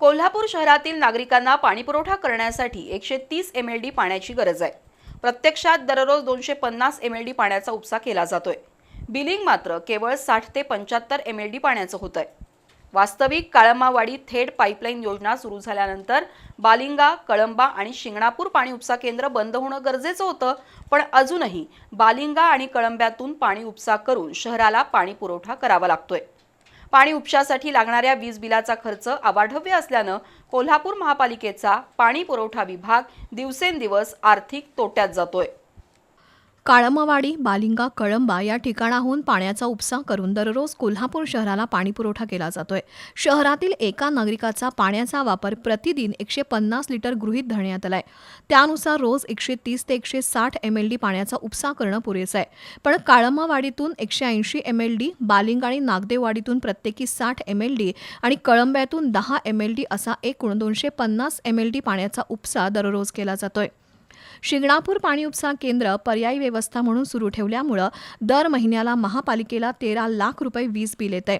कोल्हापूर शहरातील नागरिकांना पाणीपुरवठा करण्यासाठी एकशे तीस एम एल डी पाण्याची गरज आहे. प्रत्यक्षात दररोज दोनशे पन्नास एम एल डी पाण्याचा उपसा केला जातोय. बिलिंग मात्र केवळ साठ ते पंच्याहत्तर एम एल डी पाण्याचं होत आहे. वास्तविक काळंबावाडी थेट पाईपलाईन योजना सुरू झाल्यानंतर बालिंगा कळंबा आणि शिंगणापूर पाणी उपसा केंद्र बंद होणं गरजेचं होतं पण अजूनही बालिंगा आणि कळंब्यातून पाणी उपसा करून शहराला पाणी पुरवठा करावा लागतोय. पाणी उपशासाठी लागणाऱ्या वीज बिलाचा खर्च अवाढव्य असल्यानं कोल्हापूर महापालिकेचा पाणी पुरवठा विभाग दिवसेंदिवस आर्थिक तोट्यात जातोय. काळमवाडी बालिंगा कळंबा या ठिकाणाहून पाण्याचा उपसा करून दररोज कोल्हापूर शहराला पाणीपुरवठा केला जातोय. शहरातील एका नागरिकाचा पाण्याचा वापर प्रतिदिन एकशे पन्नास लिटर गृहीत धरण्यात आलाय. त्यानुसार रोज एकशे तीस ते एकशे साठ एम एल डी पाण्याचा उपसा करणं पुरेसं आहे. पण काळमावाडीतून एकशे ऐंशी एम एल डी बालिंग आणि नागदेवाडीतून प्रत्येकी साठ एम एल डी आणि कळंब्यातून दहा एम एल डी असा एकूण दोनशे पन्नास एम एल डी पाण्याचा उपसा दररोज केला जातोय. शिंगणापूर पाणी उपसा केंद्र पर्यायी व्यवस्था म्हणून सुरू ठेवल्यामुळं दर महिन्याला महापालिकेला तेरा लाख रुपये वीज बिल येत आहे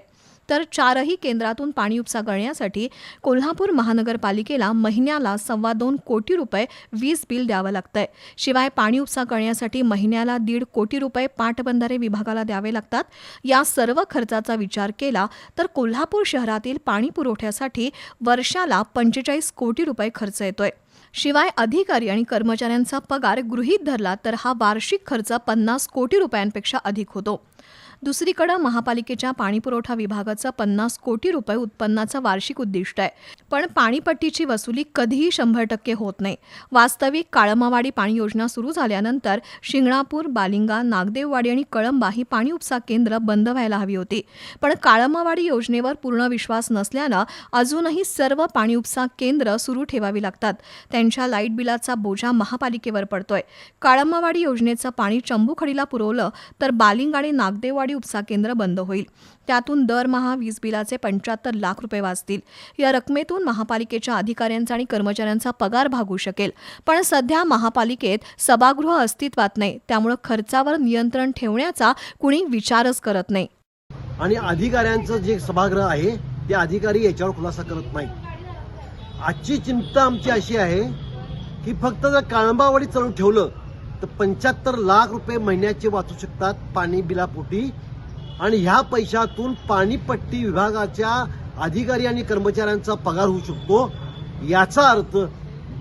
तर चारही केंद्रातून पाणी उपसा करण्यासाठी कोल्हापूर महानगरपालिकेला महिन्याला सव्वा दोन कोटी रुपये वीज बिल द्यावं लागतंय. शिवाय पाणी उपसा करण्यासाठी महिन्याला दीड कोटी रुपये पाटबंधारे विभागाला द्यावे लागतात. या सर्व खर्चाचा विचार केला तर कोल्हापूर शहरातील पाणी पुरवठ्यासाठी वर्षाला पंचेचाळीस कोटी रुपये खर्च येतोय. शिवाय अधिकारी आणि कर्मचाऱ्यांचा पगार गृहीत धरला तर हा वार्षिक खर्च पन्नास कोटी रुपयांपेक्षा अधिक होतो. दुसरीकडे महापालिकेच्या पाणीपुरवठा विभागाचं पन्नास कोटी रुपये उत्पन्नाचं वार्षिक उद्दिष्ट आहे. पण पाणीपट्टीची वसुली कधीही शंभर टक्के होत नाही. वास्तविक काळमावाडी पाणी योजना सुरू झाल्यानंतर शिंगणापूर बालिंगा नागदेववाडी आणि कळंबा ही पाणी उपसा केंद्र बंद व्हायला हवी होती. पण काळमावाडी योजनेवर पूर्ण विश्वास नसल्यानं अजूनही सर्व पाणी उपसा केंद्र सुरू ठेवावी लागतात. त्यांच्या लाइट बिलाचा बोजा महापालिकेवर पडतोय. काळमावाडी योजनेचं पाणी चंबूखडीला पुरवलं तर बालिंग आणि नागदेववाडी उपसा केंद्र बंद होईल. त्यातून दरमहा वीज बिलाचे पंच्याहत्तर लाख रुपये वाचतील. या रकमेतून महापालिकेच्या अधिकाऱ्यांचा आणि कर्मचाऱ्यांचा पगार भागू शकेल. पण सध्या महापालिकेत सभागृह अस्तित्वात नाही. त्यामुळे खर्चावर नियंत्रण ठेवण्याचा कुणी विचारच करत नाही. आणि अधिकाऱ्यांचं जे सभागृह आहे ते अधिकारी याच्यावर खुलासा करत नाही आजची चिंता आमची अशी आहे की फक्त जर काळंबावाडी चालू ठेवलं तर पंच्याहत्तर लाख रुपये महिन्याचे वाचू शकतात पाणी बिलापोटी. आणि ह्या पैशातून पाणीपट्टी विभागाच्या अधिकारी आणि कर्मचाऱ्यांचा पगार होऊ शकतो. याचा अर्थ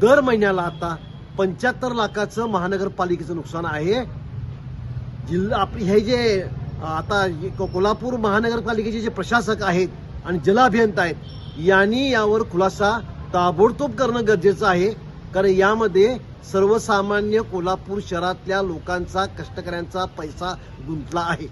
दर महिन्याला आता पंच्याहत्तर लाखाचं महानगरपालिकेचं नुकसान आहे. जिल्हा आप हे जे आता को- कोल्हापूर महानगरपालिकेचे जे प्रशासक आहेत आणि जलाभियंता आहेत यांनी यावर खुलासा ताबडतोब करणं गरजेचं आहे. कारण यामध्ये सर्वसामान्य कोल्हापूर शहरातल्या लोकांचा कष्टकऱ्यांचा पैसा गुंतला आहे.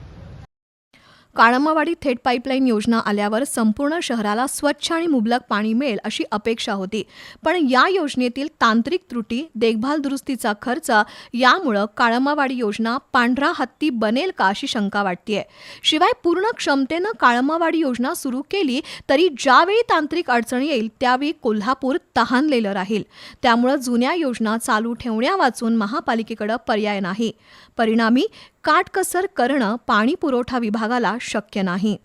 काळमावाडी थेट पाईपलाईन योजना आल्यावर संपूर्ण शहराला स्वच्छ आणि मुबलक पाणी मिळेल अशी अपेक्षा होती. पण या योजनेतील तांत्रिक त्रुटी देखभाल दुरुस्तीचा खर्च यामुळं काळमावाडी योजना पांढरा हत्ती बनेल का अशी शंका वाटतेय. शिवाय पूर्ण क्षमतेनं काळमावाडी योजना सुरू केली तरी ज्यावेळी तांत्रिक अडचण येईल त्यावेळी कोल्हापूर तहानलेलं राहील. त्यामुळं जुन्या योजना चालू ठेवण्यावाचून महापालिकेकडे पर्याय नाही. परिणामी काटकसर करणं पाणी पुरवठा विभागाला शक्य नाही.